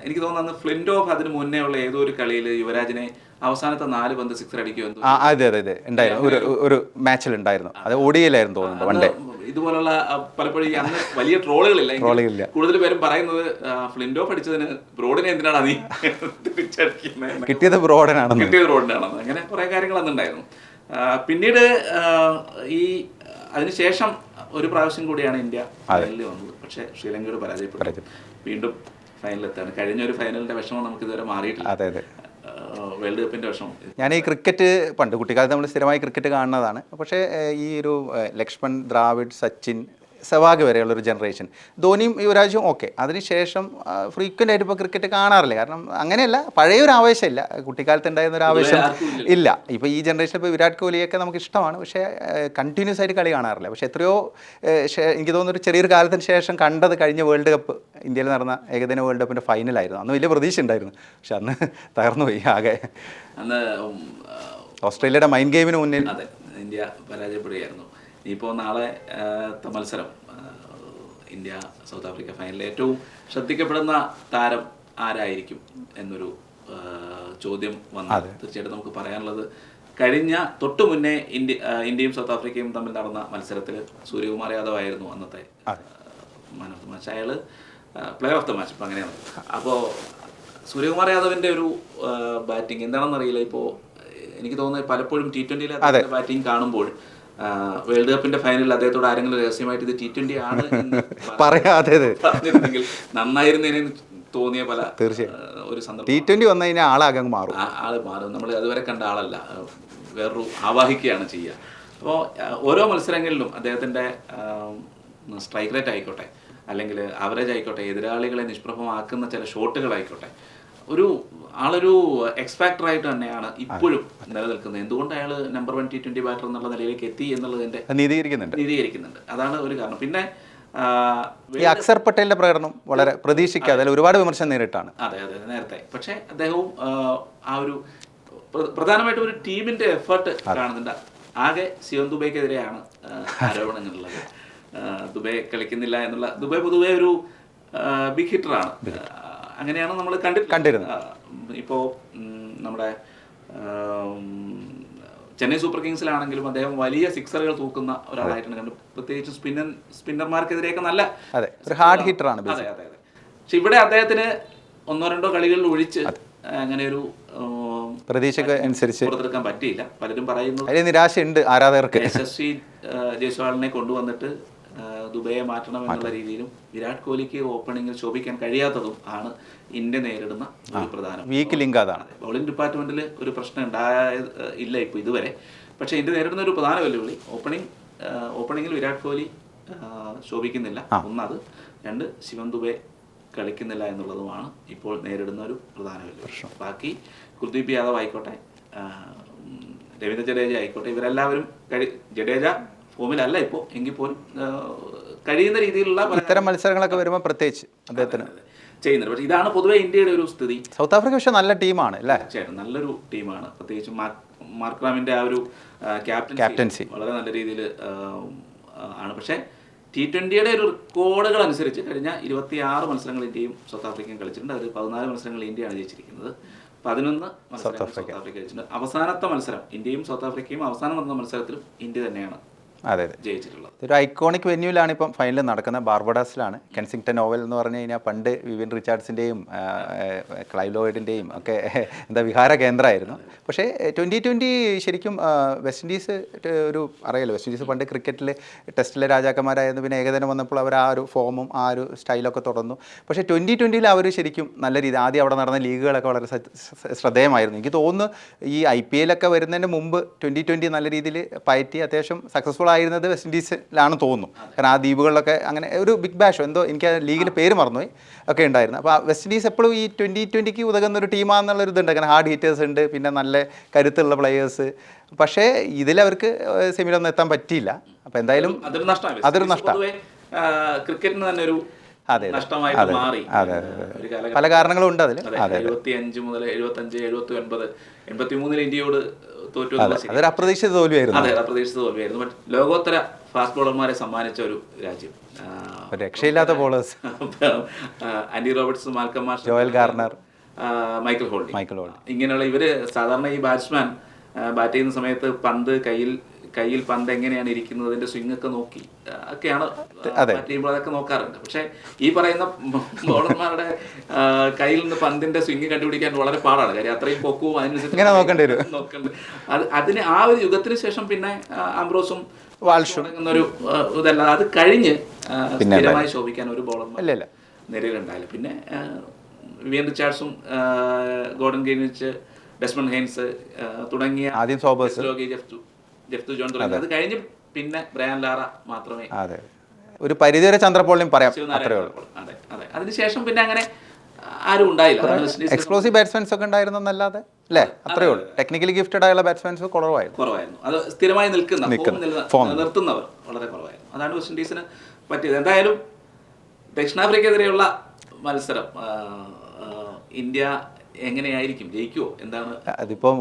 എനിക്ക് തോന്നുന്നു ഫ്ലിൻഡ് ഓഫ് അതിന് മുന്നേ ഉള്ള ഏതോ ഒരു കളിയിൽ യുവരാജിനെ അവസാനത്തെ നാല് പന്ത് സിക്സർ അടിക്കുമെന്ന് അതെ അതെ അതെ. ഉണ്ടായിരുന്നു. ഒരു ഒരു മാച്ചിൽ ഉണ്ടായിരുന്നു അത് ഒടിയിലായിരുന്നു തോന്നുന്നുണ്ട് വണ്ടേ ഇതുപോലുള്ള പലപ്പോഴും അന്ന് വലിയ ട്രോളുകളില്ല. ട്രോളുകളില്ല. കൂടുതൽ പേരും പറയുന്നത് ഫ്ലിൻഡ് പഠിച്ചതിന് ബ്രോഡിനെ എന്തിനാണ് നീ തിരിച്ചടിക്കുന്നത് കിട്ടിയത് ബ്രോഡിനാണ് കിട്ടിയത് ബ്രോഡിനാണെന്ന് അങ്ങനെ കുറെ കാര്യങ്ങൾ അന്നുണ്ടായിരുന്നു. ഉണ്ടായിരുന്നു പിന്നീട് ഈ അതിനുശേഷം ഒരു പ്രാവശ്യം കൂടിയാണ് ഇന്ത്യ ഫൈനലിൽ വന്നത്. പക്ഷേ ശ്രീലങ്കയോട് പരാജയപ്പെട്ടു. വീണ്ടും ഫൈനലിലെത്താണ് കഴിഞ്ഞ ഒരു ഫൈനലിന്റെ വിഷമം നമുക്ക് ഇതുവരെ മാറിയിട്ടില്ല. അതെ അതെ. വേൾഡ് കപ്പിന്റെ വിഷമം. ഞാൻ ഈ ക്രിക്കറ്റ് പണ്ട് കുട്ടിക്കാലത്ത് നമ്മൾ സ്ഥിരമായി ക്രിക്കറ്റ് കാണുന്നതാണ്. പക്ഷേ ഈ ഒരു ലക്ഷ്മൺ ദ്രാവിഡ് സച്ചിൻ സെവാഗ് വരെയുള്ള ഒരു ജനറേഷൻ ധോനിയും യുവരാജും ഓക്കെ അതിനുശേഷം ഫ്രീക്വന്റ് ആയിട്ട് ഇപ്പോൾ ക്രിക്കറ്റ് കാണാറില്ല. കാരണം അങ്ങനെയല്ല പഴയ ഒരു ആവേശമില്ല. കുട്ടിക്കാലത്ത് ഉണ്ടായിരുന്ന ഒരു ആവേശം ഇല്ല. ഇപ്പോൾ ഈ ജനറേഷൻ ഇപ്പോൾ വിരാട് കോഹ്ലിയൊക്കെ നമുക്ക് ഇഷ്ടമാണ്. പക്ഷേ കണ്ടിന്യൂസ് ആയിട്ട് കളി കാണാറില്ല. പക്ഷേ എത്രയോ എനിക്ക് തോന്നുന്നു ഒരു ചെറിയൊരു കാലത്തിന് ശേഷം കണ്ടത് കഴിഞ്ഞ വേൾഡ് കപ്പ് ഇന്ത്യയിൽ നടന്ന ഏകദിന വേൾഡ് കപ്പിന്റെ ഫൈനലായിരുന്നു അന്ന് വലിയ പ്രതീക്ഷ ഉണ്ടായിരുന്നു. പക്ഷെ അന്ന് തകർന്നു പോയി ആകെ. ഓസ്ട്രേലിയയുടെ മൈൻഡ് ഗെയിമിന് മുന്നിൽ. അതെ ഇന്ത്യ പരാജയപ്പെടുകയായിരുന്നു. ഇനിയിപ്പോൾ നാളെ മത്സരം ഇന്ത്യ സൗത്ത് ആഫ്രിക്ക ഫൈനലിൽ ഏറ്റവും ശ്രദ്ധിക്കപ്പെടുന്ന താരം ആരായിരിക്കും എന്നൊരു ചോദ്യം വന്നു. തീർച്ചയായിട്ടും നമുക്ക് പറയാനുള്ളത് കഴിഞ്ഞ തൊട്ടു മുന്നേ ഇന്ത്യ ഇന്ത്യയും സൗത്ത് ആഫ്രിക്കയും തമ്മിൽ നടന്ന മത്സരത്തിൽ സൂര്യകുമാർ യാദവ് ആയിരുന്നു അന്നത്തെ മാൻ ഓഫ് ദ മാച്ച് അയാൾ പ്ലെയർ ഓഫ് ദ മാച്ച് ഇപ്പം അങ്ങനെയാണ്. അപ്പോൾ സൂര്യകുമാർ യാദവിന്റെ ഒരു ബാറ്റിംഗ് എന്താണെന്നറിയില്ല. ഇപ്പോൾ എനിക്ക് തോന്നുന്നത് പലപ്പോഴും ടി ട്വന്റിയിലെ ബാറ്റിംഗ് കാണുമ്പോൾ വേൾഡ് കപ്പിന്റെ ഫൈനലിൽ അദ്ദേഹത്തോട് ആരെങ്കിലും രഹസ്യമായിട്ട് ഇത് ടി ട്വന്റി ആണ് പറയാതെ പറഞ്ഞിരുന്നെങ്കിൽ നന്നായിരുന്നേനെ തോന്നിയ പല ഒരു സന്ദർഭം. ടി ട്വന്റി വന്നു കഴിഞ്ഞാൽ ആളാകെ മാറും. ആൾ മാറും. നമ്മൾ അതുവരെ കണ്ട ആളല്ല. വേറൊരു ആവാഹിക്കുകയാണ് ചെയ്യുക. അപ്പോൾ ഓരോ മത്സരങ്ങളിലും അദ്ദേഹത്തിന്റെ സ്ട്രൈക്ക് റേറ്റ് ആയിക്കോട്ടെ അല്ലെങ്കിൽ ആവറേജ് ആയിക്കോട്ടെ എതിരാളികളെ നിഷ്പ്രഭമാക്കുന്ന ചില ഷോട്ടുകളായിക്കോട്ടെ ഒരു ആളൊരു എക്സ് ഫാക്ടർ ആയിട്ട് തന്നെയാണ് ഇപ്പോഴും നിലനിൽക്കുന്നത്. എന്തുകൊണ്ട് അയാൾ number one T twenty batter എന്നുള്ള നിലയിലേക്ക് എത്തി എന്നുള്ളതിന്റെ നീതീകരിക്കുന്നുണ്ട്. നീതീകരിക്കുന്നുണ്ട്. അതാണ് ഒരു കാരണം. പിന്നെ ഈ അക്സർ പട്ടേലിന്റെ പ്രകടനം വളരെ പ്രതീക്ഷിക്കാതെ ഒരുപാട് വിമർശനം നേരിട്ടാണ്. അതെ അതെ നേരത്തെ. പക്ഷേ അദ്ദേഹവും ആ, ഒരു പ്ര- പ്രധാനമായിട്ടും ഒരു ടീമിന്റെ എഫേർട്ട് കാണുന്നുണ്ട്. ആകെ സിയോൻ ദുബൈക്കെതിരെയാണ് ആരോപണങ്ങൾ ആരോപണങ്ങളുള്ളത്. ദുബൈ കളിക്കുന്നില്ല എന്നുള്ള ദുബൈ പൊതുവെ ഒരു ബിഗ് ഹിറ്ററാണ് അങ്ങനെയാണ് നമ്മൾ കണ്ടി കണ്ടിരുന്നത്. ഇപ്പോൾ ഇപ്പോ നമ്മുടെ ചെന്നൈ സൂപ്പർ കിങ്സിലാണെങ്കിലും അദ്ദേഹം വലിയ സിക്സറുകൾ തൂക്കുന്ന ഒരാളായിട്ടാണ് കണ്ടു പ്രത്യേകിച്ച് സ്പിന്നർ സ്പിന്നർമാർക്കെതിരെയൊക്കെ നല്ല അതെ ഒരു ഹാർഡ് ഹിറ്റർ അതെ അതെ അതെ. പക്ഷെ ഇവിടെ അദ്ദേഹത്തിന് ഒന്നോ രണ്ടോ കളികളിൽ ഒഴിച്ച് അങ്ങനെ ഒരു പ്രതീക്ഷയ്ക്ക് അനുസരിച്ച് പുറത്തെടുക്കാൻ പറ്റിയില്ല. പലരും പറയുന്നു നിരാശയുണ്ട് ആരാധകർക്ക്. യശസ്വി ജയ്സ്വാളിനെ കൊണ്ടുവന്നിട്ട് ദുബൈയെ മാറ്റണം എന്നുള്ള രീതിയിലും വിരാട് കോഹ്ലിക്ക് ഓപ്പണിംഗിൽ ശോഭിക്കാൻ കഴിയാത്തതും ആണ് ഇന്ത്യ നേരിടുന്ന ഒരു പ്രധാന വീക്ക് ലിങ്ക് അതാണ്. ബൗളിംഗ് ഡിപ്പാർട്ട്മെന്റിൽ ഒരു പ്രശ്നം ഉണ്ടായ ഇല്ല ഇപ്പോൾ ഇതുവരെ. പക്ഷേ ഇന്ത്യ നേരിടുന്ന ഒരു പ്രധാന വെല്ലുവിളി ഓപ്പണിംഗ് ഓപ്പണിംഗിൽ വിരാട് കോഹ്ലി ശോഭിക്കുന്നില്ല. ഒന്നത് രണ്ട് ശിവൻ ദുബെ കളിക്കുന്നില്ല എന്നുള്ളതുമാണ് ഇപ്പോൾ നേരിടുന്ന ഒരു പ്രധാന വെല്ലുവിളി. ബാക്കി കുൽദീപ് യാദവ് ആയിക്കോട്ടെ രവീന്ദ്ര ജഡേജ ആയിക്കോട്ടെ ഇവരെല്ലാവരും കഴി ജഡേജ ഫോമിലല്ല ഇപ്പോൾ എങ്കിൽ പോലും കഴിയുന്ന രീതിയിലുള്ള ഇത്തരം മത്സരങ്ങളൊക്കെ വരുമ്പോൾ പ്രത്യേകിച്ച് അദ്ദേഹത്തിന്. ചെയ്യുന്നുണ്ട്. പക്ഷേ ഇതാണ് പൊതുവേ ഇന്ത്യയുടെ ഒരു സ്ഥിതി. സൗത്ത് ആഫ്രിക്ക പക്ഷേ നല്ല ടീമാണ് അല്ലേ? തീർച്ചയായിട്ടും. നല്ലൊരു ടീമാണ്. പ്രത്യേകിച്ച് മാർക്രാമിന്റെ മാർക്രാമിന്റെ ആ ഒരു ക്യാപ്റ്റൻ ക്യാപ്റ്റൻസി വളരെ നല്ല രീതിയിൽ ആണ്. പക്ഷേ ടി ട്വന്റിയുടെ ഒരു റെക്കോർഡുകൾ അനുസരിച്ച് കഴിഞ്ഞ ഇരുപത്തി ആറ് മത്സരങ്ങൾ ഇന്ത്യയും സൗത്ത് ആഫ്രിക്കയും കളിച്ചിട്ടുണ്ട്. അതിൽ പതിനാല് മത്സരങ്ങൾ ഇന്ത്യയാണ് ജയിച്ചിരിക്കുന്നത്. പതിനൊന്ന് മത്സരങ്ങൾ സൗത്ത് ആഫ്രിക്ക കളിച്ചിട്ടുണ്ട് അവസാനത്തെ മത്സരം ഇന്ത്യയും സൗത്ത് ആഫ്രിക്കയും അവസാനം നടന്ന മത്സരത്തിലും ഇന്ത്യ തന്നെയാണ് അതെ അതെ. ജയിച്ചിട്ടുള്ളത്. ഒരു ഐക്കോണിക് വെന്യൂലാണ് ഇപ്പം ഫൈനൽ നടക്കുന്ന. ബാർബഡാസിലാണ്. കെൻസിങ്ടൺ ഓവൽ എന്ന് പറഞ്ഞു കഴിഞ്ഞാൽ പണ്ട് വിവിൻ റിച്ചാർഡ്സിന്റെയും ക്ലൈവ് ലോയിഡിന്റെയും ഒക്കെ എന്താ വിഹാര കേന്ദ്രമായിരുന്നു. പക്ഷേ ട്വന്റി ട്വന്റി ശരിക്കും വെസ്റ്റ് ഇൻഡീസ് ഒരു അറിയാലോ വെസ്റ്റ് ഇൻഡീസ് പണ്ട് ക്രിക്കറ്റിൽ ടെസ്റ്റിലെ രാജാക്കന്മാരായിരുന്നു. പിന്നെ ഏകദിനം വന്നപ്പോൾ അവർ ആ ഒരു ഫോമും ആ ഒരു സ്റ്റൈലൊക്കെ തുടർന്നു. പക്ഷേ ട്വന്റി ട്വന്റിയിൽ അവർ ശരിക്കും നല്ല രീതി ആദ്യം അവിടെ നടന്ന ലീഗുകളൊക്കെ വളരെ ശ്ര- ശ്ര- ശ്രദ്ധേയമായിരുന്നു. എനിക്ക് തോന്നുന്നു ഈ ഐ പി എല്ലൊക്കെ വരുന്നതിന് മുമ്പ് ട്വന്റി ട്വന്റി നല്ല രീതിയിൽ പയറ്റി അത്യാവശ്യം സക്സസ്ഫുൾ ആയിരുന്നത് വെസ്റ്റ് ഇൻഡീസിലാണ് തോന്നുന്നു. കാരണം ആ ദ്വീപുകളിലൊക്കെ അങ്ങനെ ഒരു ബിഗ് ബാഷോ എന്തോ എനിക്ക് ആ ലീഗിന്റെ പേര് മറന്നുപോയി ഒക്കെ ഉണ്ടായിരുന്നു. അപ്പോൾ വെസ്റ്റ് ഇൻഡീസ് എപ്പോഴും ഈ ട്വന്റി ട്വന്റിക്ക് ഉതകുന്ന ഒരു ടീമാണെന്നുള്ള ഒരു ഇതുണ്ട്. കാരണം ഹാർഡ് ഹീറ്റേഴ്സ് ഉണ്ട് പിന്നെ നല്ല കരുത്തുള്ള പ്ലെയേഴ്സ് പക്ഷേ ഇതിലവർക്ക് സെമിയിലൊന്നും എത്താൻ പറ്റിയില്ല. അപ്പോൾ എന്തായാലും അതൊരു നഷ്ടം അതൊരു നഷ്ടം പൊതുവെ ക്രിക്കറ്റിന് തന്നെ ഒരു അതെ, നഷ്ടമായി നഷ്ടമായിട്ട് മാറി. പല കാരണങ്ങളും ഉണ്ട് അതിൽ അതെ എഴുപത്തി അഞ്ച് മുതൽ എഴുപത്തി അഞ്ച് എഴുപത്തി ഒൻപത് എൺപത്തി മൂന്നിൽ ഇന്ത്യയോട് തോറ്റു അതൊരു അപ്രതീക്ഷിത തോൽവിയായിരുന്നു. അതെ അപ്രതീക്ഷിത തോൽവിയായിരുന്നു. ലോകോത്തര ഫാസ്റ്റ് ബോളർമാരെ സമ്മാനിച്ച ഒരു രാജ്യം. രക്ഷയില്ലാത്ത bowlers Andy Roberts Malcolm Joel Garner Michael Michael Holding Michael Holding ഇങ്ങനെയുള്ള ഇവർ സാധാരണ ഈ ബാറ്റ്സ്മാൻ ബാറ്റ് ചെയ്യുന്ന സമയത്ത് പന്ത് കയ്യിൽ കയ്യിൽ പന്ത് എങ്ങനെയാണ് ഇരിക്കുന്നത് അതിന്റെ സ്വിംഗ് ഒക്കെ നോക്കി ഒക്കെയാണ്. ടീമുകൾ അതൊക്കെ നോക്കാറുണ്ട്. പക്ഷേ ഈ പറയുന്ന ബോളർമാരുടെ കയ്യിൽ നിന്ന് പന്തിന്റെ സ്വിംഗ് കണ്ടുപിടിക്കാൻ വളരെ പാടാണ്. കാര്യം അത്രയും പൊക്കവും അതിനനുസരിച്ച് നോക്കേണ്ടി വരും. നോക്കേണ്ടത് അത് അതിന് ആ ഒരു യുഗത്തിന് ശേഷം പിന്നെ അംബ്രോസും വാൾഷും. ഒരു ഇതല്ല. അത് കഴിഞ്ഞ് സ്ഥിരമായി ശോഭിക്കാൻ ഒരു ബോളർമാർ നിലയിലുണ്ടായില്ല പിന്നെ വിയൻ റിച്ചാർഡ്സും ഗോർഡൻ ഗെയിനിച്ച് ഡെസ്മൺ ഹെയിൻസ് തുടങ്ങിയ ആദ്യം സോബേഴ്സ് ജെഫ്ലോഗി, ജെഫ്തു ജോൺ തുടങ്ങി. അത്. കഴിഞ്ഞ് പിന്നെ ബ്രയാൻ ലാറ മാത്രമേ അതെ. ഒരു പരിധിവരെ ചന്ദ്രപോളിനും പറയാം അത്രേ ഉള്ളൂ. അതെ അതെ. അതിനുശേഷം പിന്നെ അങ്ങനെ ആരും ഉണ്ടായില്ല. എക്സ്പ്ലോസീവ് ബാറ്റ്സ്മാൻസ് ഒക്കെ ഉണ്ടായിരുന്നല്ലാതെ അല്ലേ? അത്രേ ഉള്ളൂ. ടെക്നിക്കലി ഗിഫ്റ്റഡ് ആയുള്ള ബാറ്റ്സ്മാൻസ് കുറവായിരുന്നു. കുറവായിരുന്നു. അത് സ്ഥിരമായി നിൽക്കുന്ന നിർത്തുന്നവർ വളരെ കുറവായിരുന്നു. അതാണ് വെസ്റ്റ് ഇൻഡീസിന് പറ്റിയത്. എന്തായാലും ദക്ഷിണാഫ്രിക്കെതിരെയുള്ള മത്സരം ഇന്ത്യ എങ്ങനെയായിരിക്കും? ജയിക്കുമോ എന്താണ്? അതിപ്പം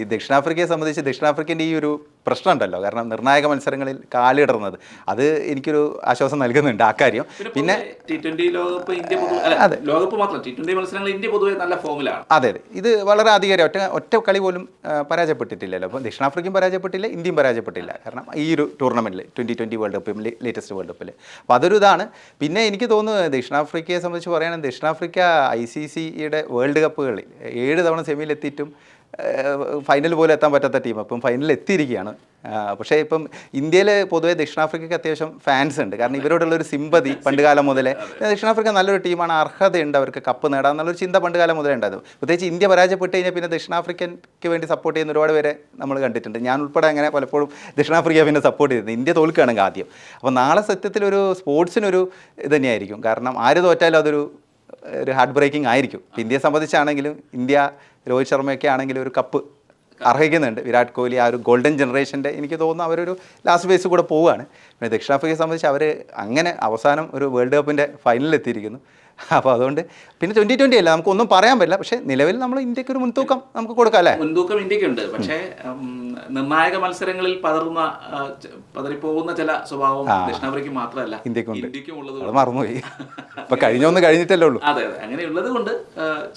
ഈ ദക്ഷിണാഫ്രിക്കയെ സംബന്ധിച്ച് ദക്ഷിണാഫ്രിക്കന്റെ ഈ ഒരു പ്രശ്നം ഉണ്ടല്ലോ കാരണം നിർണായക മത്സരങ്ങളിൽ കാലിടുന്നത് അത് എനിക്കൊരു ആശ്വാസം നൽകുന്നുണ്ട് ആ കാര്യം. പിന്നെ ടി ട്വന്റി ലോകകപ്പ് ഇന്ത്യ പൊതുവെ അല്ല ലോകകപ്പ് മാത്രം. ടി ട്വന്റി മത്സരങ്ങൾ ഇന്ത്യ പൊതുവെ നല്ല ഫോമിലാണ്. അതെ അതെ. ഇത് വളരെ അധികാരം ഒറ്റ ഒറ്റ കളി പോലും പരാജയപ്പെട്ടിട്ടില്ലല്ലോ. അപ്പോൾ ദക്ഷിണാഫ്രിക്കയും പരാജയപ്പെട്ടില്ല ഇന്ത്യയും പരാജയപ്പെട്ടില്ല. കാരണം ഈ ഒരു ടൂർണമെന്റിൽ ട്വന്റി ട്വന്റി വേൾഡ് കപ്പിൽ ലേറ്റസ്റ്റ് വേൾഡ് കപ്പിൽ അപ്പോൾ അതൊരു ഇതാണ്. പിന്നെ എനിക്ക് തോന്നുന്നു ദക്ഷിണാഫ്രിക്കയെ സംബന്ധിച്ച് പറയുകയാണെങ്കിൽ ദക്ഷിണാഫ്രിക്ക ഐ സി സിയുടെ വേൾഡ് കപ്പുകളിൽ ഏഴ് തവണ സെമിയിൽ എത്തിയിട്ടും ഫൈനൽ പോലെ എത്താൻ പറ്റാത്ത ടീം അപ്പം ഫൈനലിൽ എത്തിയിരിക്കുകയാണ്. പക്ഷേ ഇപ്പം ഇന്ത്യയിൽ പൊതുവെ ദക്ഷിണാഫ്രിക്കയ്ക്ക് അത്യാവശ്യം ഫാൻസ് ഉണ്ട്. കാരണം ഇവരോടുള്ള ഒരു സിമ്പതി പണ്ടുകാലം മുതലേ. ദക്ഷിണാഫ്രിക്ക നല്ലൊരു ടീമാണ് അർഹതയുണ്ട് അവർക്ക് കപ്പ് നേടാൻ എന്നുള്ളൊരു ചിന്ത പണ്ടുകാലം മുതലേ ഉണ്ടായിരുന്നു പ്രത്യേകിച്ച് ഇന്ത്യ പരാജയപ്പെട്ട് കഴിഞ്ഞാൽ പിന്നെ ദക്ഷിണാഫ്രിക്കയ്ക്ക് വേണ്ടി സപ്പോർട്ട് ചെയ്യുന്ന ഒരുപാട് പേരെ നമ്മൾ കണ്ടിട്ടുണ്ട്. ഞാൻ ഉൾപ്പെടെ അങ്ങനെ പലപ്പോഴും ദക്ഷിണാഫ്രിക്ക പിന്നെ സപ്പോർട്ട് ചെയ്തത് ഇന്ത്യ തോൽക്കുകയാണെങ്കിൽ ആദ്യം. അപ്പോൾ നാളെ സത്യത്തിൽ ഒരു സ്പോർട്സിനൊരു ഇത് തന്നെയായിരിക്കും. കാരണം ആര് തോറ്റാലും അതൊരു ഒരു ഹാർട്ട് ബ്രേക്കിംഗ് ആയിരിക്കും. ഇന്ത്യയെ സംബന്ധിച്ചാണെങ്കിലും ഇന്ത്യ രോഹിത് ശർമ്മയൊക്കെ ആണെങ്കിൽ ഒരു കപ്പ് അർഹിക്കുന്നുണ്ട്. വിരാട് കോഹ്ലി ആ ഒരു ഗോൾഡൻ ജനറേഷന്റെ എനിക്ക് തോന്നുന്നു അവരൊരു ലാസ്റ്റ് ഫേസ് കൂടെ പോവുകയാണ്. പിന്നെ ദക്ഷിണാഫ്രിക്കയെ സംബന്ധിച്ച് അവർ അങ്ങനെ അവസാനം ഒരു വേൾഡ് കപ്പിന്റെ ഫൈനലിൽ എത്തിയിരിക്കുന്നു. അപ്പോൾ അതുകൊണ്ട് പിന്നെ ട്വന്റി ട്വന്റി അല്ല? നമുക്കൊന്നും പറയാൻ പറ്റില്ല. പക്ഷേ നിലവിൽ നമ്മൾ ഇന്ത്യയ്ക്ക് ഒരു മുൻതൂക്കം നമുക്ക് കൊടുക്കാം അല്ലേ? മുൻതൂക്കം ഇന്ത്യക്കുണ്ട്. പക്ഷേ നിർണായക മത്സരങ്ങളിൽ പതറുന്ന പതറിപ്പോകുന്ന ചില സ്വഭാവം ദക്ഷിണാഫ്രിക്ക മാത്രമല്ല. ഇന്ത്യക്കുണ്ട്. ഇന്ത്യക്കും ഉള്ളത് അത് മറന്നുപോയി. ഇപ്പം കഴിഞ്ഞൊന്നും കഴിഞ്ഞിട്ടല്ലേ ഉള്ളൂ. അതെ അതെ. അങ്ങനെയുള്ളത് കൊണ്ട്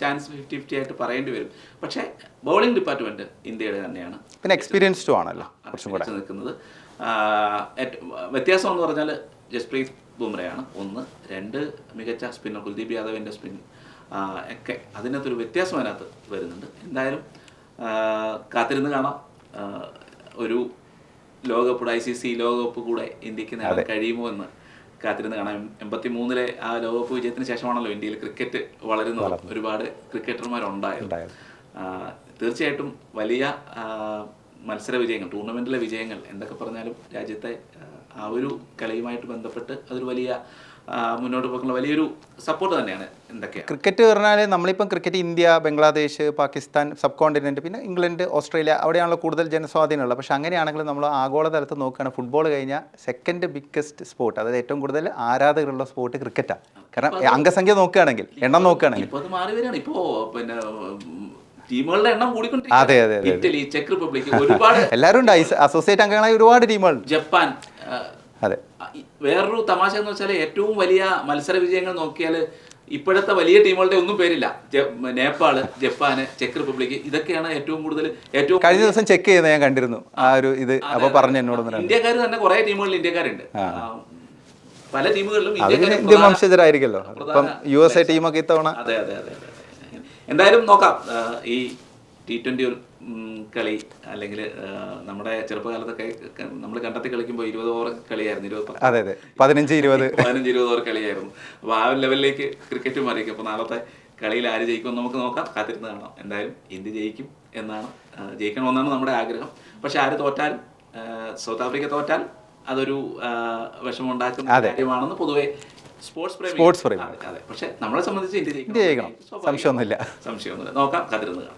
ചാൻസ് ഫിഫ്റ്റി ഫിഫ്റ്റി ആയിട്ട് പറയേണ്ടി വരും. പക്ഷേ ബൗളിംഗ് ഡിപ്പാർട്ട്മെന്റ് ഇന്ത്യയുടെ തന്നെയാണ്. പിന്നെ എക്സ്പീരിയൻസ്ഡും ആണല്ലോ കുറച്ചും കൂടെ. നിൽക്കുന്നത് വ്യത്യാസം എന്ന് പറഞ്ഞാൽ ജസ്പ്രീത് ബുംറയാണ്. ഒന്ന് രണ്ട് മികച്ച സ്പിന്നർ കുൽദീപ് യാദവിന്റെ സ്പിൻ ഒക്കെ അതിനകത്തൊരു വ്യത്യാസം അതിനകത്ത് വരുന്നുണ്ട്. എന്തായാലും കാത്തിരുന്ന് കാണാം. ഒരു ലോകകപ്പ് ഐ സി സി ലോകകപ്പ് കൂടെ ഇന്ത്യയ്ക്ക് നേടാൻ കഴിയുമോ എന്ന് കാത്തിരുന്ന് കാണാം. എൺപത്തി മൂന്നിലെ ആ ലോകകപ്പ് വിജയത്തിന് ശേഷമാണല്ലോ ഇന്ത്യയിൽ ക്രിക്കറ്റ് വളരുന്നത്. ഒരുപാട് ക്രിക്കറ്റർമാരുണ്ടായത്. തീർച്ചയായിട്ടും വലിയ മത്സര വിജയങ്ങൾ ടൂർണമെന്റിലെ വിജയങ്ങൾ എന്തൊക്കെ പറഞ്ഞാലും രാജ്യത്തെ ആ, ഒരു കലയുമായിട്ട് ബന്ധപ്പെട്ട് അതൊരു വലിയ മുന്നോട്ട് പോകുന്ന വലിയൊരു സപ്പോർട്ട് തന്നെയാണ് എന്തൊക്കെയാണ് ക്രിക്കറ്റ് പറഞ്ഞാൽ നമ്മളിപ്പം cricket India Bangladesh Pakistan sub continent പിന്നെ ഇംഗ്ലണ്ട് ഓസ്ട്രേലിയ അവിടെയാണല്ലോ കൂടുതൽ ജനസ്വാധീനമുള്ളത്. പക്ഷേ അങ്ങനെയാണെങ്കിൽ നമ്മൾ ആഗോളതലത്ത് നോക്കുകയാണ് ഫുട്ബോൾ കഴിഞ്ഞാൽ സെക്കൻഡ് ബിഗ്ഗസ്റ്റ് സ്പോർട്ട് അതായത് ഏറ്റവും കൂടുതൽ ആരാധകരുള്ള സ്പോർട്ട് ക്രിക്കറ്റാണ്. കാരണം അംഗസംഖ്യ നോക്കുകയാണെങ്കിൽ എണ്ണം നോക്കുകയാണെങ്കിൽ. ഇപ്പോൾ അത് മാറി വരികയാണ്. ഇപ്പോ പിന്നെ ടീമുകളുടെ എണ്ണം അതെ, അതെ, അതെ. ഇറ്റലി ചെക്ക് റിപ്പബ്ലിക് ഒരുപാട് എല്ലാവരും ഉണ്ട് അസോസിയേറ്റ് അംഗങ്ങളായി ഒരുപാട് ടീമുകൾ ജപ്പാൻ അതെ. വേറൊരു തമാശ എന്ന് വെച്ചാൽ ഏറ്റവും വലിയ മത്സര വിജയങ്ങൾ നോക്കിയാൽ ഇപ്പോഴത്തെ വലിയ ടീമുകളുടെ ഒന്നും പേരില്ല. നേപ്പാൾ നേപ്പാൾ ജപ്പാന് ചെക്ക് റിപ്പബ്ലിക് ഇതൊക്കെയാണ് ഏറ്റവും കൂടുതൽ ഏറ്റവും കഴിഞ്ഞ ദിവസം ചെക്ക് ചെയ്യുന്നത് ഞാൻ കണ്ടിരുന്നു. ആ ഒരു ഇത് അപ്പൊ പറഞ്ഞു എന്നോട്. ഇന്ത്യക്കാർ തന്നെ കുറെ ടീമുകളിൽ ഇന്ത്യക്കാരുണ്ട്. പല ടീമുകളിലും ഇന്ത്യ വംശജരായിരിക്കല്ലോ ഇന്ത്യൻ വംശജരായിരിക്കല്ലോ. ഇപ്പം യു എസ് എ ടീമൊക്കെ ഇത്തവണ അതെ അതെ അതെ. എന്തായാലും നോക്കാം. ഈ ടി ട്വന്റി കളി അല്ലെങ്കിൽ നമ്മുടെ ചെറുപ്പകാലത്തൊക്കെ നമ്മൾ കണ്ടെത്തി കളിക്കുമ്പോൾ ഇരുപത് ഓവർ കളിയായിരുന്നു ഇരുപത് അതെ അതെ. പതിനഞ്ച് ഇരുപത്. പതിനഞ്ച് ഇരുപത് ഓവർ കളിയായിരുന്നു. അപ്പോൾ ആ ഒരു ലെവലിലേക്ക് ക്രിക്കറ്റ് മാറിയിരിക്കും. അപ്പോൾ നാളത്തെ കളിയിൽ ആര് ജയിക്കും നമുക്ക് നോക്കാം. കാത്തിരുന്ന് കാണാം. എന്തായാലും ഇന്ത്യ ജയിക്കും എന്നാണ് ജയിക്കണമെന്നാണ് നമ്മുടെ ആഗ്രഹം. പക്ഷെ ആര് തോറ്റാലും സൗത്ത് ആഫ്രിക്ക തോറ്റാൽ അതൊരു വിഷമമുണ്ടാക്കുന്ന കാര്യമാണെന്ന് പൊതുവെ സ്പോർട്സ് സ്പോർട്സ്. അതെ പക്ഷെ നമ്മളെ സംബന്ധിച്ച് ഇന്ത്യ ജയിക്കണം. സംശയമൊന്നുമില്ല. സംശയമൊന്നുമില്ല. നോക്കാം. കാത്തിരുന്ന് കാണാം.